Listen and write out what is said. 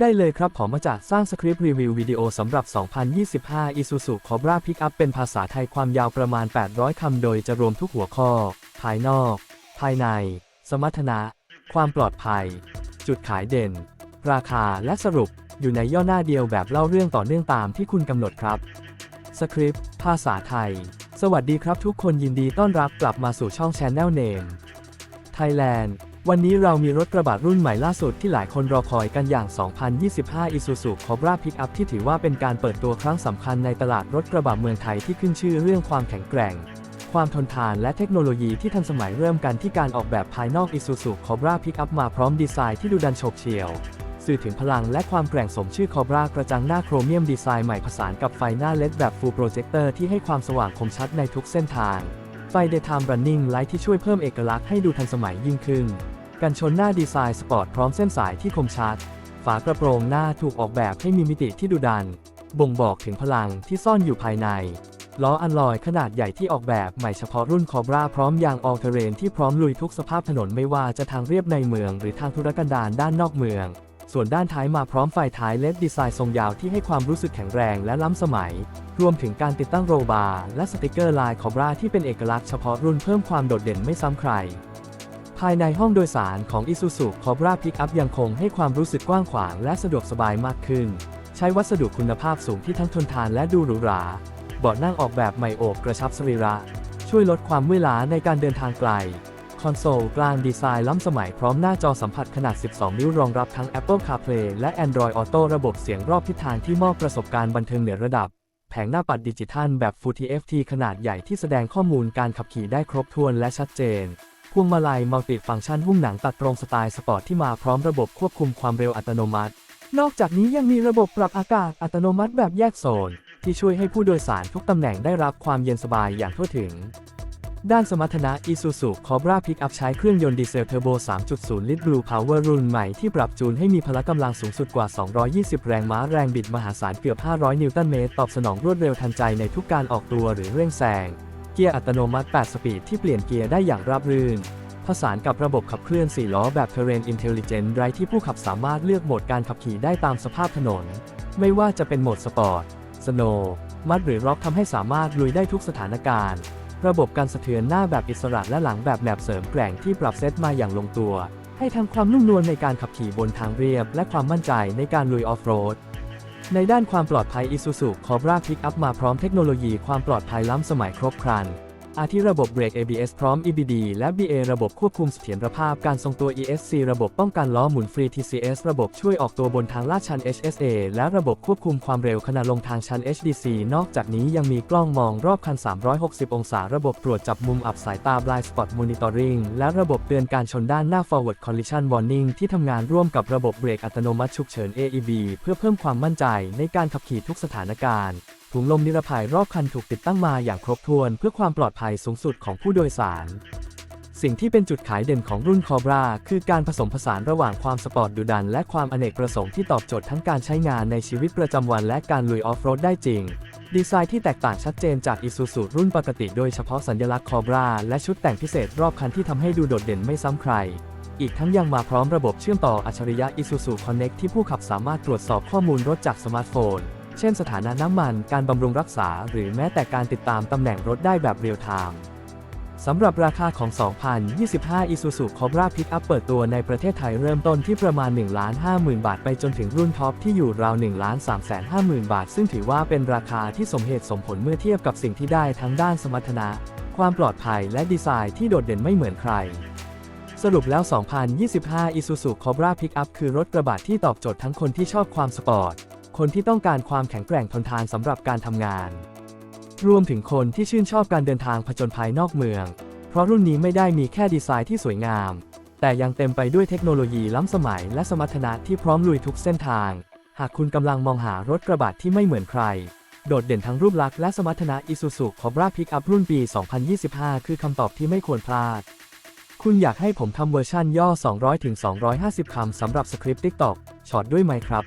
ได้เลยครับผมมาจากสร้างสคริปต์รีวิววิดีโอสำหรับ 2025 Isuzu Cobra Pickup เป็นภาษาไทยความยาวประมาณ 800 คำ โดยจะรวมทุกหัวข้อ ภายนอก ภายใน สมรรถนะ ความปลอดภัย จุดขายเด่น ราคาและสรุป อยู่ในย่อหน้าเดียวแบบเล่าเรื่องต่อเนื่องตามที่คุณกำหนดครับ สคริปต์ ภาษาไทย สวัสดีครับทุกคนยินดีต้อนรับกลับมาสู่ช่อง Channel Name Thailand วันนี้เรามีรถกระบะรุ่นใหม่ล่าสุดที่หลายคนรอคอยกันอย่าง 2025 Isuzu Cobra Pickup ที่ถือว่าเป็นการเปิดตัวครั้งสำคัญในตลาดรถกระบะเมืองไทยที่ขึ้นชื่อเรื่องความแข็งแกร่ง ความทนทานและเทคโนโลยีที่ทันสมัยเริ่มกันที่การออกแบบภายนอก Isuzu Cobra Pickup มาพร้อมดีไซน์ที่ดูดันโฉบเฉี่ยว สื่อถึงพลังและความแกร่งสมชื่อ Cobra กระจังหน้าโครเมียมดีไซน์ใหม่ผสานกับไฟหน้า LED แบบ Full Projector ที่ให้ความสว่างคมชัดในทุกเส้นทาง ไฟ Daytime Running Light ที่ช่วยเพิ่มเอกลักษณ์ให้ดูทันสมัยยิ่งขึ้น กันชนหน้าดีไซน์สปอร์ตพร้อมเส้นสายที่คมชัด ฝากระโปรงหน้าถูกออกแบบให้มีมิติที่ดุดัน บ่งบอกถึงพลังที่ซ่อนอยู่ภายในล้ออัลลอยขนาดใหญ่ที่ออกแบบใหม่เฉพาะรุ่นคอบราพร้อมยางออลเทเรนที่พร้อมลุยทุกสภาพถนนไม่ว่าจะทางเรียบในเมือง หรือทางธุรกันดารด้านนอกเมือง ส่วนด้านท้ายมาพร้อมไฟท้ายเลดดีไซน์ทรงยาวที่ให้ความรู้สึกแข็งแรงและล้ำสมัย รวมถึงการติดตั้งโรบาร์และสติกเกอร์ลายคอบราที่เป็นเอกลักษณ์เฉพาะรุ่นเพิ่มความโดดเด่นไม่ซ้ำใคร ภายในห้องโดยสารของ Isuzu Cobra Pickup ยังคงให้ความรู้สึกกว้างขวางและสะดวกสบายมากขึ้น ใช้วัสดุคุณภาพสูงที่ทั้งทนทานและดูหรูหราเบาะนั่งออกแบบใหม่โอบกระชับสรีระ ช่วยลดความเมื่อยล้าในการเดินทางไกล คอนโซลกลางดีไซน์ล้ำสมัยพร้อมหน้าจอสัมผัสขนาด 12 นิ้วรองรับทั้ง Apple CarPlay และ Android Auto ระบบเสียงรอบทิศทางที่มอบประสบการณ์บันเทิงเหนือระดับ แผงหน้าปัดดิจิทัลแบบ Full TFT ขนาดใหญ่ที่แสดงข้อมูลการขับขี่ได้ครบถ้วนและชัดเจนพวงมาลัยมัลติฟังก์ชันหุ้มหนังตัดตรงสไตล์สปอร์ตที่มาพร้อมระบบควบคุมความเร็วอัตโนมัติ นอกจากนี้ยังมีระบบปรับอากาศอัตโนมัติแบบแยกโซน ที่ช่วยให้ผู้โดยสารทุกตำแหน่งได้รับความเย็นสบายอย่างทั่วถึง ด้านสมรรถนะ Isuzu Cobra Pickup ใช้เครื่องยนต์ดีเซลเทอร์โบ 3.0 ลิตร Blue Power รุ่นใหม่ที่ปรับจูนให้มีพละกำลังสูงสุดกว่า 220 แรงม้าแรงบิดมหาศาลเกือบ 500 นิวตันเมตร ตอบสนองรวดเร็วทันใจในทุกการออกตัวหรือเร่งแซง เกียร์อัตโนมัติ 8 สปีดที่เปลี่ยนเกียร์ได้อย่างราบรื่น ผสานกับระบบขับเคลื่อน 4 ล้อแบบ Terrain Intelligent Drive ที่ผู้ขับสามารถเลือกโหมดการขับขี่ได้ตามสภาพถนน ไม่ว่าจะเป็นโหมดสปอร์ต สโนว์ มัดหรือร็อกทำให้สามารถลุยได้ทุกสถานการณ์ ระบบการสะเทือนหน้าแบบอิสระและหลังแบบแหนบเสริมแกร่งที่ปรับเซตมาอย่างลงตัว ให้ทั้งความนุ่มนวลในการขับขี่บนทางเรียบ และความมั่นใจในการลุยออฟโรด ในด้านความปลอดภัย Isuzu Cobra Pickup มาพร้อมเทคโนโลยีความปลอดภัยล้ำสมัยครบครัน อาทิระบบเบรก ABS พร้อม EBD และ BA ระบบควบคุมเสถียรภาพการทรงตัว ESC ระบบป้องกันล้อหมุนฟรี TCS ระบบช่วยออกตัวบนทางลาดชัน HSA และระบบควบคุมความเร็วขณะลงทางชัน HDC นอกจากนี้ยังมีกล้องมองรอบคัน 360 องศา ระบบตรวจจับมุมอับสายตา Blind Spot Monitoring และระบบเตือนการชนด้านหน้า Forward Collision Warning ที่ทำงานร่วมกับระบบเบรกอัตโนมัติฉุกเฉิน AEB เพื่อเพิ่มความมั่นใจในการขับขี่ทุกสถานการณ์ ถุงลมนิรภัยรอบคันถูกติดตั้งมาอย่างครบถ้วนเพื่อความปลอดภัยสูงสุดของผู้โดยสาร สิ่งที่เป็นจุดขายเด่นของรุ่นคอบราคือการผสมผสานระหว่างความสปอร์ตดุดัน และความอเนกประสงค์ที่ตอบโจทย์ทั้งการใช้งานในชีวิตประจำวันและการลุยออฟโรดได้จริง ดีไซน์ที่แตกต่างชัดเจนจาก Isuzu รุ่นปกติโดยเฉพาะสัญลักษณ์คอบราและชุดแต่งพิเศษรอบคันที่ทำให้ดูโดดเด่นไม่ซ้ำใครอีกทั้งยังมาพร้อมระบบเชื่อมต่ออัจฉริยะ Isuzu Connect ที่ผู้ขับสามารถตรวจสอบข้อมูลรถจากสมาร์ทโฟน เช่นสถานะน้ำมัน การบำรุงรักษา หรือแม้แต่การติดตามตำแหน่งรถได้แบบเรียลไทม์สำหรับราคาของ 2025 Isuzu Cobra Pickup เปิดตัวในประเทศไทยเริ่มต้นที่ประมาณ1,50,000 บาท ไปจนถึงรุ่นท็อปที่อยู่ราว1,350,000 บาท ซึ่งถือว่าเป็นราคาที่สมเหตุสมผลเมื่อเทียบกับสิ่งที่ได้ทั้งด้านสมรรถนะ ความปลอดภัยและดีไซน์ที่โดดเด่นไม่เหมือนใคร สรุปแล้ว 2025 Isuzu Cobra Pickup คือรถกระบะที่ตอบโจทย์ทั้งคนที่ชอบความสปอร์ต คนที่ต้องการความแข็งแกร่งทนทานสำหรับการทำงาน รวมถึงคนที่ชื่นชอบการเดินทางผจญภัยนอกเมือง เพราะรุ่นนี้ไม่ได้มีแค่ดีไซน์ที่สวยงาม แต่ยังเต็มไปด้วยเทคโนโลยีล้ำสมัยและสมรรถนะที่พร้อมลุยทุกเส้นทาง หากคุณกำลังมองหารถกระบะที่ไม่เหมือนใคร โดดเด่นทั้งรูปลักษณ์และสมรรถนะ Isuzu Cobra Pickup รุ่นปี 2025 คือคำตอบที่ไม่ควรพลาดคุณอยากให้ผมทำเวอร์ชั่นย่อ 200-250 คำสำหรับสคริปต์ TikTok ช็อตด้วยไหมครับ